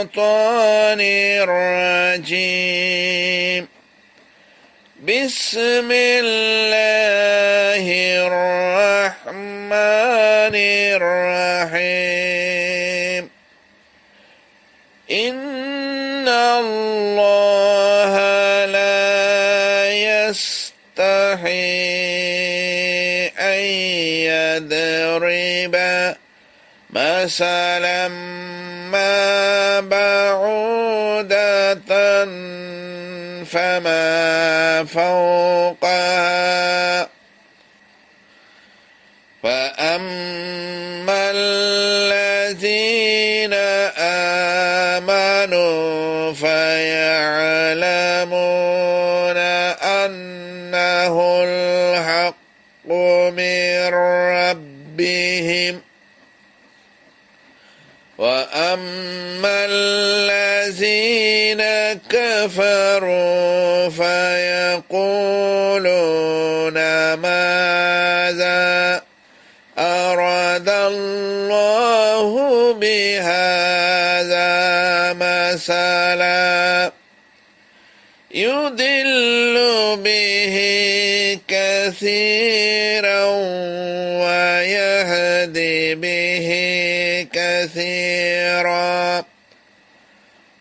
الشيطان الرجيم. بسم الله الرحمن الرحيم. إن الله لا يستحي أن يضرب مثلا فما فوقها. فأما الذين آمنوا فيعلمون أنه الحق من ربهم. وأما الذين كفروا فيقولون ماذا أراد الله بهذا مثلا يدل به كثيرا ويهدي به كثيرا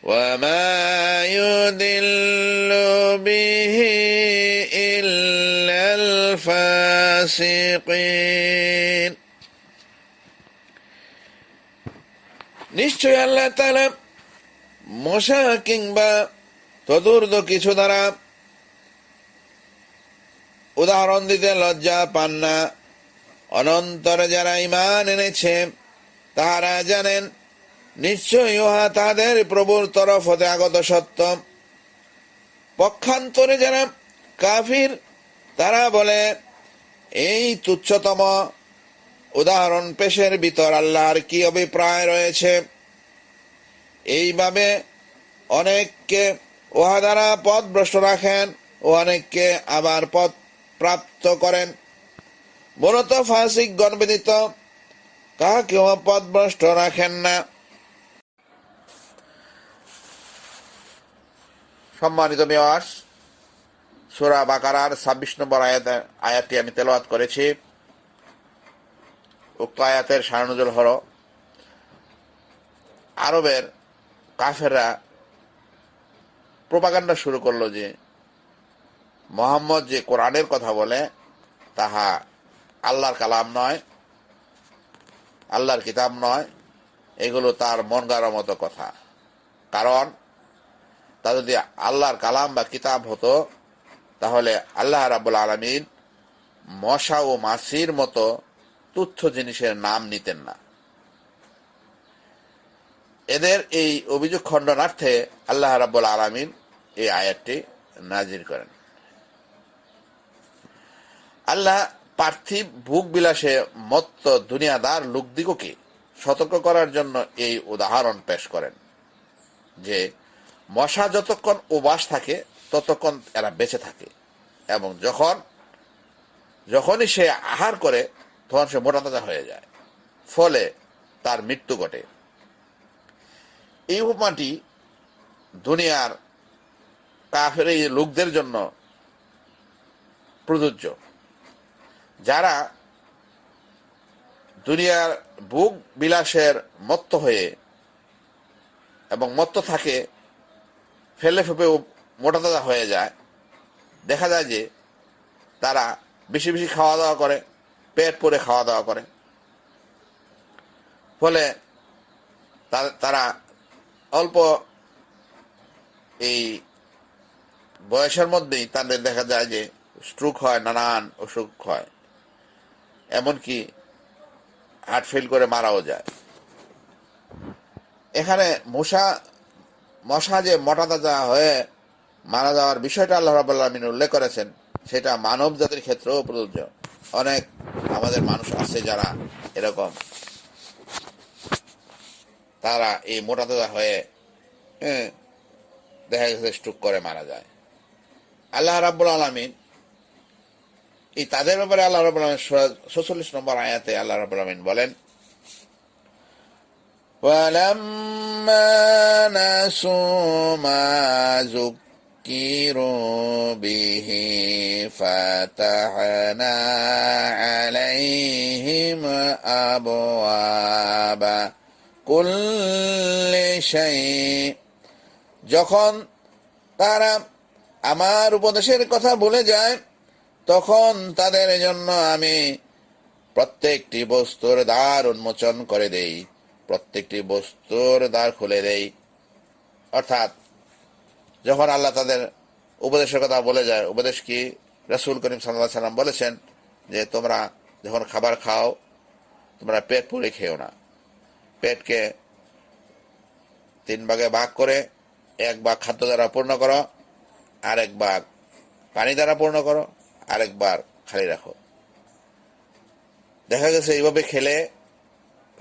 وما يدل به إلا الفاسقين নিশ্চয় আল্লাহ তাআলা মশা কিংবা তদুর্দ কিছু দ্বারা উদাহরণ দিতে লজ্জা পান না অনন্তরে যারা ইমান এনেছে তাহারা জানেন নিশ্চয় উহা তাদের প্রভুর তরফ হতে আগত সত্য। পক্ষান্তরে যারা কাফির, তারা বলে, এই তুচ্ছতম উদাহরণ পেশের ভিতর আল্লাহর কি অভিপ্রায় রয়েছে? এইভাবে অনেককে উহা দ্বারা পথ ভ্রষ্ট রাখেন ও অনেককে আবার পথ প্রাপ্ত করেন। মূলত ফাসিক গণবিদিত, কাহাকেও পথ ভ্রষ্ট রাখেন না। সম্মানিত মেওয়াস সুরা বাকারার ছাব্বিশ নম্বর আয়াত, আয়াতটি আমি তেলাওয়াত করেছি। উক্ত আয়াতের সারনজল হল আরবের কাফেররা প্রপাগান্ডা শুরু করল যে, মোহাম্মদ যে কোরআনের কথা বলে, তাহা আল্লাহর কালাম নয়, আল্লাহর কিতাব নয়, এগুলো তার মন গাড়ার মতো কথা। কারণ তা যদি আল্লাহর কালাম বা কিতাব হতো, তাহলে আল্লাহ রাবুল আলমিন মশা ও মাসির মতো তুচ্ছ জিনিসের নাম নিতেন না। এদের এই অভিযোগ খণ্ডনার্থে আল্লাহ রাবুল আলমিন এই আয়াতটি নাজির করেন। আল্লাহ পার্থিব ভোগ বিলাসে মত্ত দুনিয়াদার লোকদিগকে সতর্ক করার জন্য এই উদাহরণ পেশ করেন, যে মশা যতক্ষণ উবাস থাকে, ততক্ষণ এরা বেঁচে থাকে। এবং যখন, যখনই সে আহার করে, তখন সে মোটা তাজা হয়ে যায়। ফলে তার মৃত্যু ঘটে। এই উপমাটি দুনিয়ার কাফের, এই লোকদের জন্য প্রযোজ্য। যারা দুনিয়ার বুক বিলাসের মত্ত হয়ে এবং মত্ত থাকে ফেলে ফেপে মোটা তাজা হয়ে যায়। দেখা যায় যে তারা বেশি বেশি খাওয়া দাওয়া করে, পেট পরে খাওয়া দাওয়া করে। ফলে তারা অল্প এই বয়সের মধ্যেই তাদের দেখা যায় যে স্ট্রোক হয়, নানান অসুখ হয়। এমনকি হার্ট ফেল করে মারাও যায়। এখানে মশা মশা যে মোটা তাজা হয়ে মারা যাওয়ার বিষয়টা আল্লাহ রাবুল্লাহ আলমিন উল্লেখ করেছেন সেটা মানব জাতির ক্ষেত্রেও প্রযোজ্য। অনেক আমাদের মানুষ আছে যারা এরকম। তারা এই মোটা তাজা হয়ে হ্যাঁ, দেখা গেছে স্ট্রোক করে মারা যায়। আল্লাহ রাব্বুল আলমিন এই তাদের ব্যাপারে আল্লাহ রাবুল আলমিন ছচল্লিশ নম্বর আয়াতে আল্লাহ রাবুল আলমিন বলেন ولما نسوا ما ذكروا به فتحنا عليهم أبواب كل شيء যখন তারা আমার উপদেশের কথা ভুলে যায় তখন তাদের জন্য আমি প্রত্যেকটি বস্তুর দ্বার উন্মোচন করে দেই প্রত্যেকটি বস্তুর দ্বার খুলে দেই। অর্থাৎ, যখন আল্লাহ তাদের উপদেশের কথা বলে যায়, উপদেশ কি? রসুল করিম সাল্লাহ সাল্লাম বলেছেন যে, তোমরা যখন খাবার খাও, তোমরা পেট পুড়ে খেও না। পেটকে তিন ভাগে ভাগ করে, এক ভাগ খাদ্য দ্বারা পূর্ণ করো, আরেক ভাগ পানি দ্বারা পূর্ণ করো আরেকবার খালি রাখো। দেখা গেছে, এইভাবে খেলে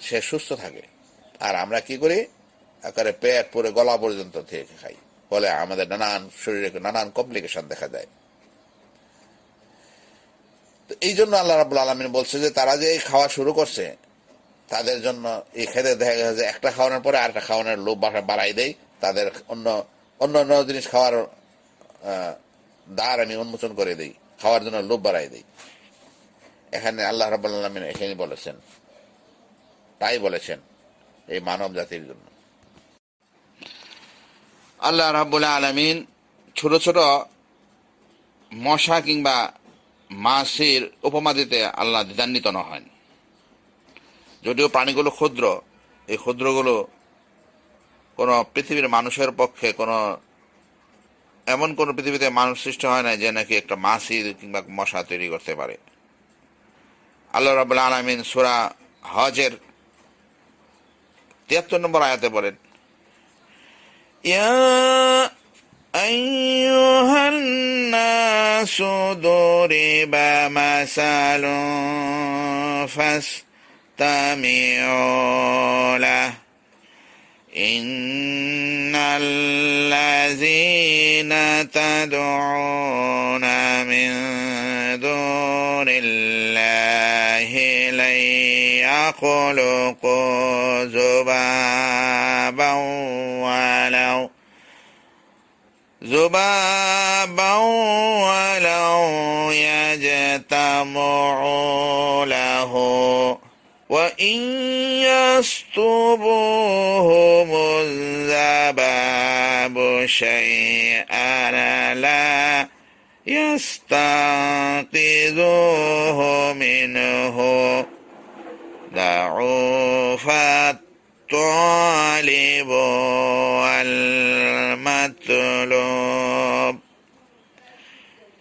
সে সুস্থ থাকে। আর আমরা কি করি? আকারে পেট পুরে গলা পর্যন্ত থেকে খাই। ফলে আমাদের নানান শরীরে নানান কমপ্লিকেশন দেখা যায় তো এই জন্য আল্লাহ রাবুল আলমিন বলছে যে, তারা যে খাওয়া শুরু করছে, তাদের জন্য এই খেতে দেখা গেছে একটা খাওয়ানোর পরে আরেকটা খাওয়ানোর লোভ বাড়া- বাড়াই দেয়। তাদের অন্য অন্য অন্য জিনিস খাওয়ার দ্বার আমি উন্মোচন করে দিই। খাওয়ার জন্য লোভ বাড়াই দিই। এখানে আল্লাহ রাবুল আলমিন এখানে বলেছেন। তাই বলেছেন। এই মানব জাতির জন্য। আল্লাহ রাবুল আলমিন ছোট ছোট মশা কিংবা মাছির উপমা দিতে আল্লাহ দ্বিধান্বিত ন হন যদিও প্রাণীগুলো ক্ষুদ্র, এই ক্ষুদ্রগুলো কোনো পৃথিবীর মানুষের পক্ষে কোনো, এমন কোনো পৃথিবীতে মানুষ সৃষ্টি হয় না যে নাকি একটা মাছি কিংবা মশা তৈরি করতে পারে। আল্লাহ রাবুল আলমিন সুরা হজের তিয়াত্তর নম্বর আয়াতে বলেন يا أيها الناس ضرب مثل فاستمعوا له إن الذين تدعون يخلقوا ذبابا ولو ذبابا ولو يجتمعوا له وإن يسطبهم الذباب شيئا لا يستنقذوه منه ضعف الطالب والمطلوب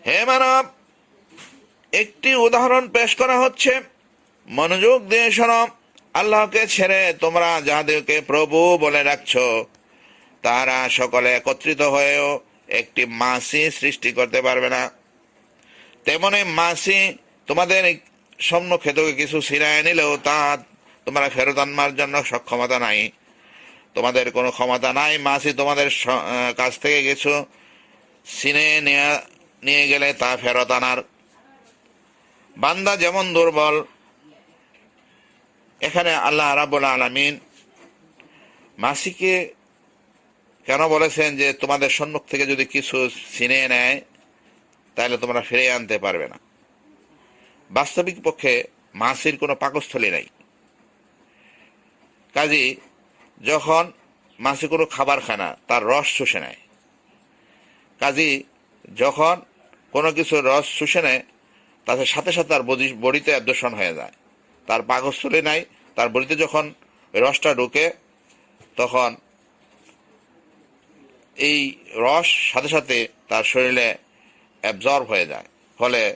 হে মানব একটি উদাহরণ পেশ করা হচ্ছে মনোযোগ দিয়ে শোনো আল্লাহকে ছেড়ে তোমরা যাদেরকে প্রভু বলে রাখছো তারা সকলে একত্রিত হয়েও একটি মাসি সৃষ্টি করতে পারবে না তেমনি মাসি তোমাদের সম্মুখে থেকে কিছু ছিনায় নিলেও তা তোমরা ফেরত আনবার জন্য সক্ষমতা নাই। তোমাদের কোনো ক্ষমতা নাই। মাসি তোমাদের কাছ থেকে কিছু সিনে নেয়া- নিয়ে গেলে তা ফেরত আনার। বান্দা যেমন দুর্বল, এখানে আল্লাহ রাবুল আলমিন মাসিকে কেন বলেছেন যে তোমাদের সম্মুখ থেকে যদি কিছু ছিনে নেয়, তাহলে তোমরা ফিরে আনতে পারবে না। বাস্তবিক পক্ষে মাসির কোনো পাকস্থলী নাই। কাজী যখন মাসি কোনো খাবার খায় না, তার রস শুষে নেয়। কাজী যখন কোনো কিছু রস শুষে নেয়, তাতে সাথে সাথে তার বডি- বডিতে দূষণ হয়ে যায়। তার পাকস্থলী নাই, তার বডিতে যখন রসটা ঢুকে, তখন এই রস সাথে সাথে তার শরীরে অ্যাবজর্ব হয়ে যায়। ফলে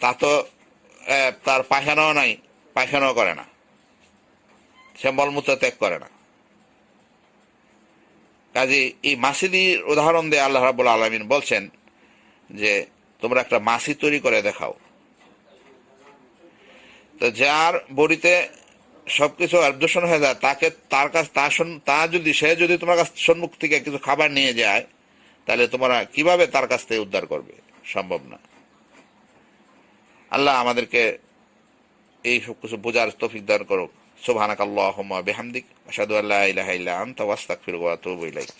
তা তো তার পায়খানাও নাই, পায়খানাও করে না। সে মলমূত্র ত্যাগ করে না। কাজে এই মাসিদির উদাহরণ দিয়ে আল্লাহ রাবুল আলমিন বলছেন যে, তোমরা একটা মাসি তৈরি করে দেখাও। তো যার বডিতে সবকিছু অ্যাবজর্শন হয়ে যায়, তাকে তার কাছ সন- তা যদি, সে যদি তোমার কাছ সম্মুখ থেকে কিছু খাবার নিয়ে যায়, তাহলে তোমরা কীভাবে তার কাছ থেকে উদ্ধার করবে? সম্ভব না। আল্লাহ আমাদেরকে এই সব কিছু বোঝার তফিক দান করুক। সোভানাকাল্লাহ বেহামদিক আসাদু আল্লাহ ইলাহা ইল্লা আনতা, ওয়াস্তাগফিরুকা ওয়া আতুবু ইলাইক।